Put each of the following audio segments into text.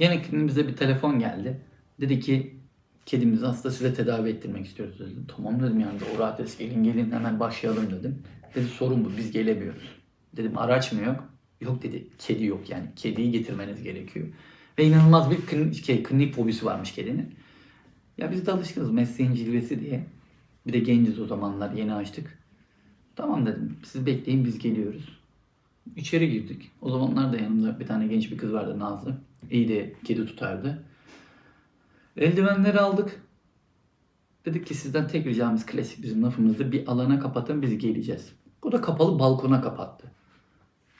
Yine kliniğimize bir telefon geldi. Dedi ki kedimizi hasta size tedavi ettirmek istiyoruz dedim. Tamam dedim yani doğru adres gelin gelin hemen başlayalım dedim. Dedi sorun bu biz gelemiyoruz. Dedim araç mı yok? Yok dedi kedi yok yani kediyi getirmeniz gerekiyor. Ve inanılmaz bir klinik, şey, klinik fobisi varmış kedinin. Ya biz de alışkınız mesleğin cilvesi diye. Bir de genciz o zamanlar yeni açtık. Tamam dedim siz bekleyin biz geliyoruz. İçeri girdik. O zamanlar da yanımda bir tane genç bir kız vardı Nazlı. İyi de kedi tutardı. Eldivenleri aldık. Dedik ki sizden tek ricamız klasik bizim lafımızda bir alana kapatın biz geleceğiz. Bu da kapalı balkona kapattı.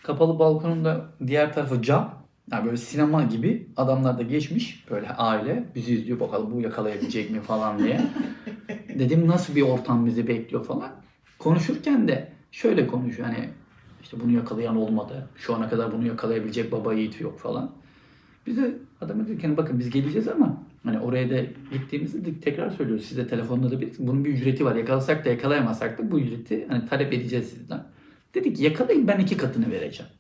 Kapalı balkonun da diğer tarafı cam. Yani böyle sinema gibi adamlar da geçmiş böyle aile bizi izliyor bakalım bu yakalayabilecek mi falan diye. Dedim nasıl bir ortam bizi bekliyor falan. Konuşurken de şöyle konuşuyor hani işte bunu yakalayan olmadı. Şu ana kadar bunu yakalayabilecek baba yiğit yok falan. Biz de adama dedik hani bakın biz geleceğiz ama hani oraya da gittiğimizde de tekrar söylüyoruz size telefonda da bir bunun bir ücreti var. Yakalasak da yakalayamasak da bu ücreti hani talep edeceğiz sizden. Dedik ki yakalayın ben iki katını vereceğim.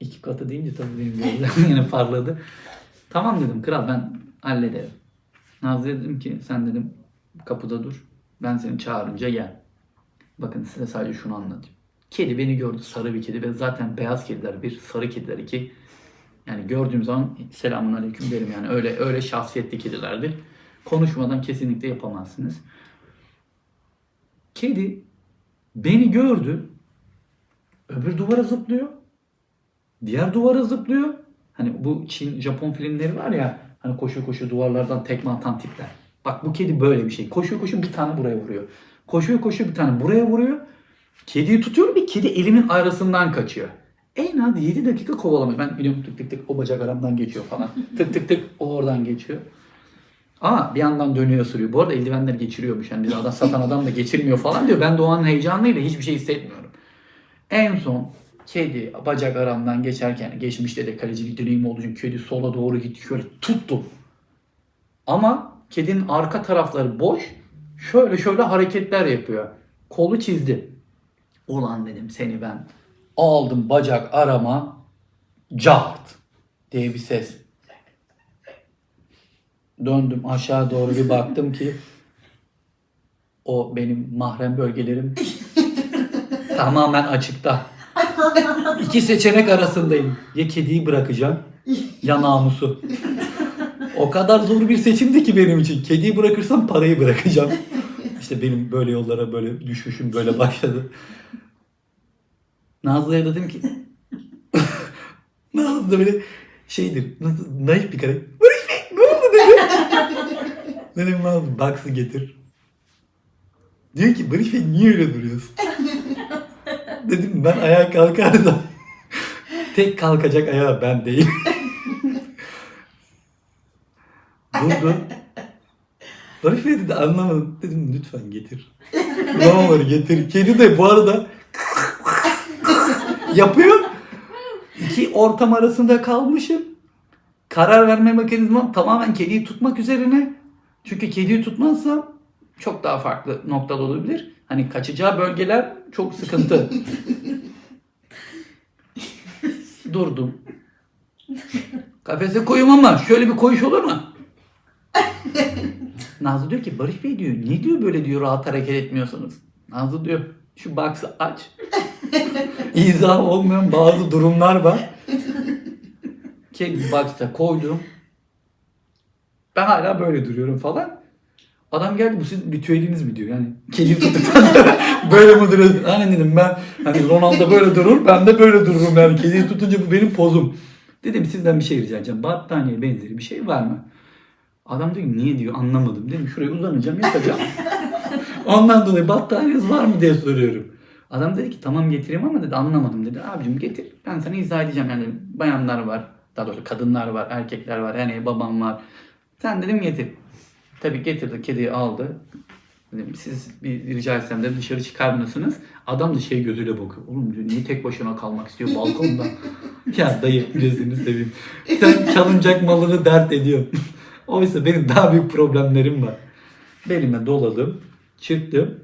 İki katı deyince tabii benim gözlerim yine parladı. Tamam dedim kral ben hallederim. Nazlı'ya dedim ki sen dedim kapıda dur. Ben seni çağırınca gel. Bakın size sadece şunu anlatayım. Kedi beni gördü sarı bir kedi ve zaten beyaz kediler bir, sarı kediler iki. Yani gördüğüm zaman selamun aleyküm derim yani öyle öyle şahsiyetli kedilerdir. Konuşmadan kesinlikle yapamazsınız. Kedi beni gördü. Öbür duvara zıplıyor. Diğer duvara zıplıyor. Hani bu Çin, Japon filmleri var ya hani koşu koşu duvarlardan tekme atan tipler. Bak bu kedi böyle bir şey. Koşuyor koşuyor bir tane buraya vuruyor. Koşuyor koşuyor bir tane buraya vuruyor. Kediyi tutuyorum bir kedi elimin arasından kaçıyor. En az 7 dakika kovalamış. Ben biliyorum tık tık tık o bacak aramdan geçiyor falan. tık tık tık o oradan geçiyor. Ama bir yandan dönüyor sürüyor. Bu arada eldivenleri geçiriyormuş. Yani bizi adam satan adam da geçirmiyor falan diyor. Ben de o an heyecanlıyla hiçbir şey hissetmiyorum. En son kedi bacak aramdan geçerken geçmişte de kalecilik deneyim olduğu için kedi sola doğru gitti şöyle tuttum. Ama kedinin arka tarafları boş. Şöyle şöyle hareketler yapıyor. Kolu çizdi. Ulan dedim seni ben aldım bacak arama cart diye bir ses. Döndüm aşağı doğru bir baktım ki o benim mahrem bölgelerim tamamen açıkta. İki seçenek arasındayım. Ya kediyi bırakacağım ya namusu. O kadar zor bir seçimdi ki benim için. Kediyi bırakırsam parayı bırakacağım. İşte benim böyle yollara böyle düşüşüm böyle başladı. Nazlı'ya dedim ki Nazlı da böyle şeydir. Nasıl, naif bir kare. Barış Bey ne oldu dedi. dedim Nazlı baksı getir. Diyor ki Barış Bey niye öyle duruyorsun? dedim ben ayağa kalkarsam tek kalkacak ayağı ben değil. Durdu. Bey dedi anlamadım. Dedim lütfen getir. Ne olur getir. Kedi de bu arada yapıyor. İki ortam arasında kalmışım. Karar verme mekanizmam tamamen kediyi tutmak üzerine. Çünkü kediyi tutmazsam çok daha farklı noktalar olabilir. Hani kaçacağı bölgeler çok sıkıntı. Durdum. Kafese koyayım ama şöyle bir koyuş olur mu? Nazlı diyor ki Barış Bey diyor niye diyor böyle diyor rahat hareket etmiyorsunuz? Nazlı diyor şu box'ı aç. İzah olmayan bazı durumlar var. Kedi box'a koydum. Ben hala böyle duruyorum falan. Adam geldi bu sizin ritüeliniz mi diyor yani. Kedi tuttuktan sonra böyle mi duruyorsun? Hani dedim ben hani Ronaldo böyle durur ben de böyle dururum yani. Kediyi tutunca bu benim pozum. Dedim sizden bir şey rica edeceğim. Battaniye benzeri bir şey var mı? Adam diyor niye diyor anlamadım. Dedim şuraya uzanacağım yatacağım. Ondan dolayı battaniyeniz var mı diye soruyorum. Adam dedi ki tamam getireyim ama dedi anlamadım dedi. Abicim getir ben sana izah edeceğim yani bayanlar var. Daha doğrusu kadınlar var, erkekler var. Yani babam var. Sen dedim getir. Tabii getirdi, kediyi aldı. Dedim, siz bir rica etsem de dışarı çıkar mısınız? Adam da şey gözüyle bakıyor. Oğlum diyor, niye tek başına kalmak istiyor balkonda? ya dayı gözünü seveyim. Sen çalınacak malını dert ediyorsun. Oysa benim daha büyük problemlerim var. Belime doladım, çıktım.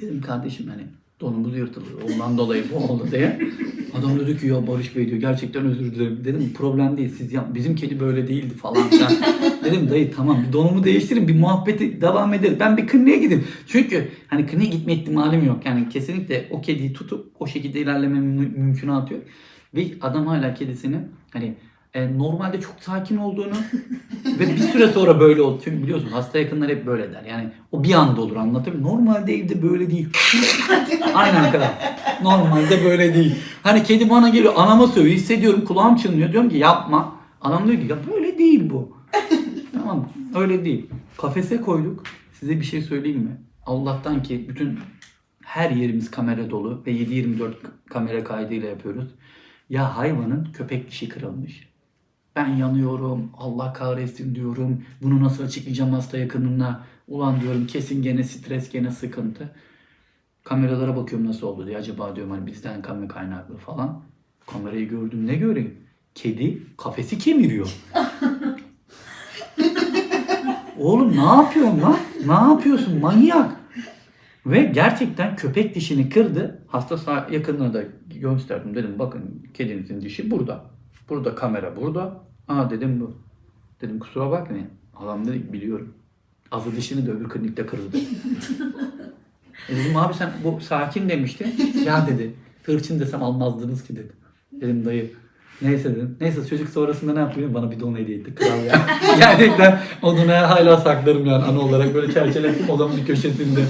Dedim kardeşim hani donumuz yırtıldı. Ondan dolayı bu oldu diye. Adam dedi ki ya Barış Bey diyor gerçekten özür dilerim. Dedim problem değil siz ya bizim kedi böyle değildi falan filan. Dedim dayı tamam bir donumu değiştirin bir muhabbeti devam ederiz. Ben bir kliniğe gideyim. Çünkü hani kliniğe gitme ihtimalim yok. Yani kesinlikle o kediyi tutup o şekilde ilerleme mü- mümkünatı yok. Ve adam hala kedisini hani e, normalde çok sakin olduğunu ve bir süre sonra böyle oldu. Çünkü biliyorsun hasta yakınlar hep böyle der. Yani o bir anda olur anlatabiliyor muyum? Normalde evde böyle değil. Aynen kadar. Normalde böyle değil. Hani kedi bana geliyor anama söylüyor hissediyorum kulağım çınlıyor diyorum ki yapma. Anam diyor ki ya böyle değil bu. tamam öyle değil. Kafese koyduk. Size bir şey söyleyeyim mi? Allah'tan ki bütün her yerimiz kamera dolu ve 7-24 kamera kaydıyla yapıyoruz. Ya hayvanın köpek dişi kırılmış. Ben yanıyorum, Allah kahretsin diyorum. Bunu nasıl açıklayacağım hasta yakınına? Ulan diyorum kesin gene stres, gene sıkıntı. Kameralara bakıyorum nasıl oldu diye. Acaba diyorum hani bizden kamera kaynaklı falan. Kamerayı gördüm ne göreyim? Kedi kafesi kemiriyor. Oğlum ne yapıyorsun lan? Ne yapıyorsun manyak? Ve gerçekten köpek dişini kırdı. Hasta yakınına da gösterdim. Dedim bakın kedinizin dişi burada. Burada kamera burada. Aa dedim bu. Dedim kusura bakmayın. Adam dedi biliyorum. Azı dişini de öbür klinikte kırıldı. E dedim abi sen bu sakin demiştin. Ya dedi hırçın desem almazdınız ki dedi. Dedim dayı Neyse dedim. Neyse çocuk sonrasında ne yapıyor? Bana bir don hediye etti. Kral ya. Gerçekten o donu hala saklarım yani ana olarak. Böyle çerçelettim odamın bir köşesinde.